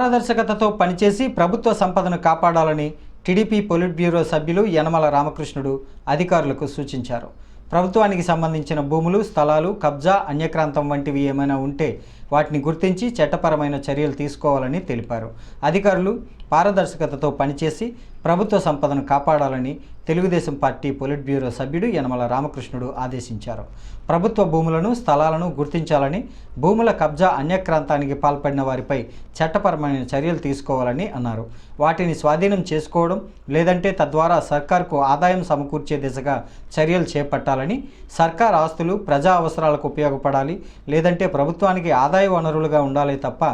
పారదర్శకతతో పనిచేసి ప్రభుత్వ సంపదను కాపాడాలని టీడీపీ పొలిట్ బ్యూరో సభ్యులు యనమల రామకృష్ణుడు అధికారులకు సూచించారు. ప్రభుత్వానికి సంబంధించిన భూములు స్థలాలు కబ్జా అన్యక్రాంతం వంటివి ఏమైనా ఉంటే వాటిని గుర్తించి చట్టపరమైన చర్యలు తీసుకోవాలని తెలిపారు. అధికారులు పారదర్శకతతో పనిచేసి ప్రభుత్వ సంపదను కాపాడాలని తెలుగుదేశం పార్టీ పొలిట్ బ్యూరో సభ్యుడు యనమల రామకృష్ణుడు ఆదేశించారు. ప్రభుత్వ భూములను స్థలాలను గుర్తించాలని భూముల కబ్జా అన్యక్రాంతానికి పాల్పడిన వారిపై చట్టపరమైన చర్యలు తీసుకోవాలని అన్నారు. వాటిని స్వాధీనం చేసుకోవడం లేదంటే తద్వారా సర్కార్కు ఆదాయం సమకూర్చే దిశగా చర్యలు చేపట్టాలని సర్కార్ ఆస్తులు ప్రజా అవసరాలకు ఉపయోగపడాలి లేదంటే ప్రభుత్వానికి ఆదాయం వనరులుగా ఉండాలి తప్ప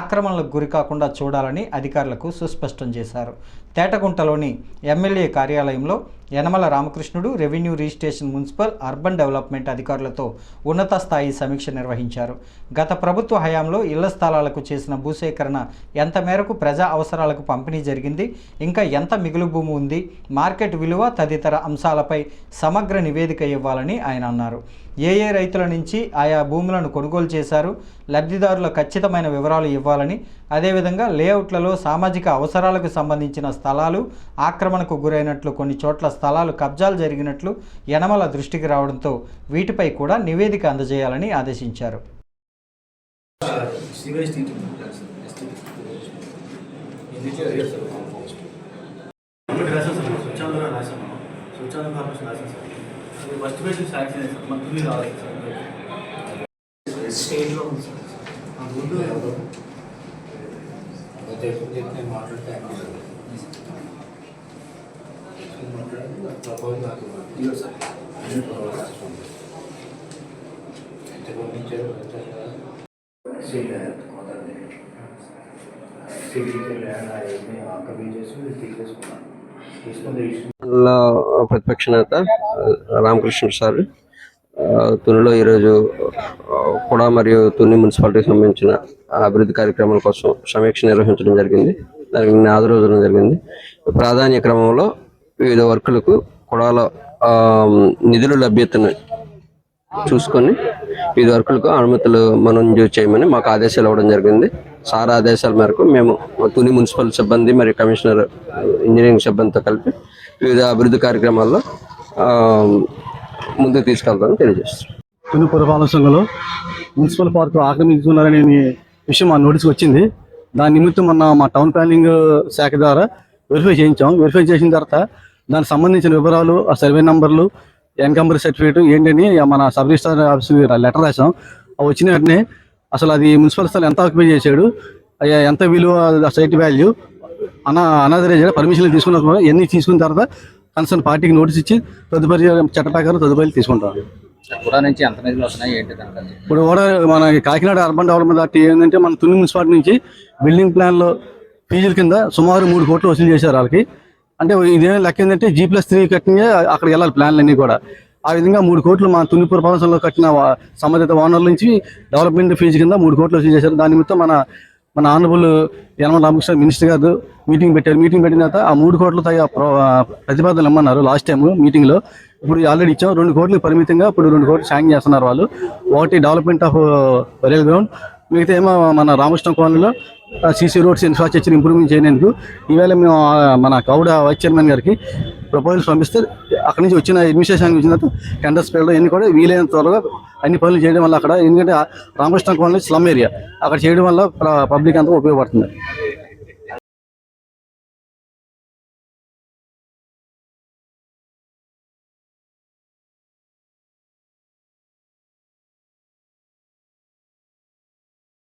ఆక్రమణలకు గురికాకుండా చూడాలని అధికారులకు సుస్పష్టం చేశారు. తేటగుంటలోని ఎమ్మెల్యే కార్యాలయంలో Yanamala Ramakrishnudu revenue registration municipal urban development అధికారులతో ఉన్నత స్థాయి సమీక్ష నిర్వహించారు. గత ప్రభుత్వ హయాంలో ఇళ్ళ స్థలాలకు చేసిన భూసేకరణ ఎంత మేరకు ప్రజా అవసరాలకు పంపిణీ జరిగింది ఇంకా ఎంత మిగులు భూమి ఉంది మార్కెట్ విలువ తదితర అంశాలపై సమగ్ర నివేదిక ఇవ్వాలని ఆయన అన్నారు. ఏ ఏ రైతుల నుంచి ఆయా భూములను కొనుగోలు చేశారు లబ్ధిదారుల ఖచ్చితమైన వివరాలు ఇవ్వాలని అదేవిధంగా లేఅవుట్లలో సామాజిక అవసరాలకు సంబంధించిన స్థలాలు ఆక్రమణకు గురైనట్లు కొన్ని చోట్ల స్థలాలు కబ్జాలు జరిగినట్లు యనమల దృష్టికి రావడంతో వీటిపై కూడా నివేదిక అందజేయాలని ఆదేశించారు. First page sanction sir. మన రావాలి సార్ ఉంది సార్ ముందు ఇదిగో సార్ ప్రతిపక్ష నేత రామకృష్ణ సార్. తునిలో ఈరోజు కూడా మరియు తుని మున్సిపాలిటీకి సంబంధించిన అభివృద్ధి కార్యక్రమాల కోసం సమీక్ష నిర్వహించడం జరిగింది. దానికి నేను హాజరవడం జరిగింది. ప్రాధాన్య క్రమంలో వివిధ వర్కులకు కుడాల నిధులు నిధుల లభ్యతను చూసుకొని వివిధ వర్కులకు అనుమతులు మంజూరు చేయమని మాకు ఆదేశాలు ఇవ్వడం జరిగింది. సార్ ఆదేశాల మేరకు మేము తుని మున్సిపల్ సిబ్బంది మరియు కమిషనర్ ఇంజనీరింగ్ సిబ్బందితో కలిపి వివిధ అభివృద్ధి కార్యక్రమాల్లో ముందుకు తీసుకెళ్తామని తెలియజేస్తాం తుని పురపాలక సంఘంలో మున్సిపల్ పార్కు ఆక్రమించుకున్నారనే విషయం మా నోటీస్కి వచ్చింది. దాని నిమిత్తం మొన్న మా టౌన్ ప్లానింగ్ శాఖ ద్వారా వెరిఫై చేయించాం. వెరిఫై చేసిన తర్వాత దానికి సంబంధించిన వివరాలు ఆ సర్వే నంబర్లు ఎన్కంబర్ సర్టిఫికేట్ ఏంటని మన సబ్ రిజిస్టార్ ఆఫీస్ లెటర్ రాసాం అవి వచ్చిన వెంటనే అసలు అది మున్సిపల్ స్థలం ఎంత ఆక్యుపై చేశాడు అయ్యా ఎంత విలువ సైట్ వాల్యూ అనా అనాథరైజ్ పర్మిషన్లు తీసుకున్న ఎన్ని తీసుకున్న తర్వాత కన్సర్న్ పార్టీకి నోటీస్ ఇచ్చి తదుపరి చట్ట ప్రకారం తదుపరి తీసుకుంటాం. కూడా నుంచి ఎంత నిధులు వస్తున్నాయి ఏంటి దానికి ఇప్పుడు కూడా మన కాకినాడ అర్బన్ డెవలప్మెంట్ అట్టి ఏంటంటే మన తుని మున్సిపాలిటీ నుంచి బిల్డింగ్ ప్లాన్లో ఫీజుల కింద సుమారు మూడు కోట్లు వసూలు చేశారు వాళ్ళకి. అంటే ఇదే లెక్క ఏంటంటే జీ ప్లస్ త్రీ కట్టిన అక్కడికి వెళ్ళాలి ప్లాన్లు అన్నీ కూడా. ఆ విధంగా మూడు కోట్లు మా తునిపూర్ పాలసంలో కట్టిన సంబంధిత ఓనర్ల నుంచి డెవలప్మెంట్ ఫీజు కింద మూడు కోట్లు వసూలు చేశారు. దాని నిమిత్తం మన మన honourable Yanamala Ramakrishna minister garu meeting పెట్టారు. మీటింగ్ పెట్టిన తర్వాత ఆ మూడు కోట్ల తగ్గ ప్రతిపాదనలు ఇమ్మన్నారు లాస్ట్ టైం మీటింగ్లో. ఇప్పుడు ఆల్రెడీ ఇచ్చాం రెండు కోట్లు పరిమితంగా ఇప్పుడు రెండు కోట్లు శాంక్షన్ చేస్తున్నారు వాళ్ళు. ఒకటి డెవలప్మెంట్ ఆఫ్ రైల్ గ్రౌండ్ మిగతా ఏమో మన రామకృష్ణ కాలనీలో సీసీ రోడ్స్ ఇన్ఫ్రాస్ట్రక్చర్ ఇంప్రూవ్మెంట్ చేయడానికి ఈవేళ మేము మన కౌడ వైస్ చైర్మన్ గారికి ప్రపోజల్స్ పంపిస్తే అక్కడి నుంచి వచ్చిన అడ్మినిస్ట్రేషన్ వచ్చిన తర్వాత టెండర్స్ పిల్లలు అన్ని కూడా వీలైనంత త్వరగా అన్ని పనులు చేయడం వల్ల అక్కడ ఎందుకంటే రామకృష్ణ కాలనీ స్లమ్ ఏరియా అక్కడ చేయడం వల్ల పబ్లిక్ అంతా ఉపయోగపడుతుంది.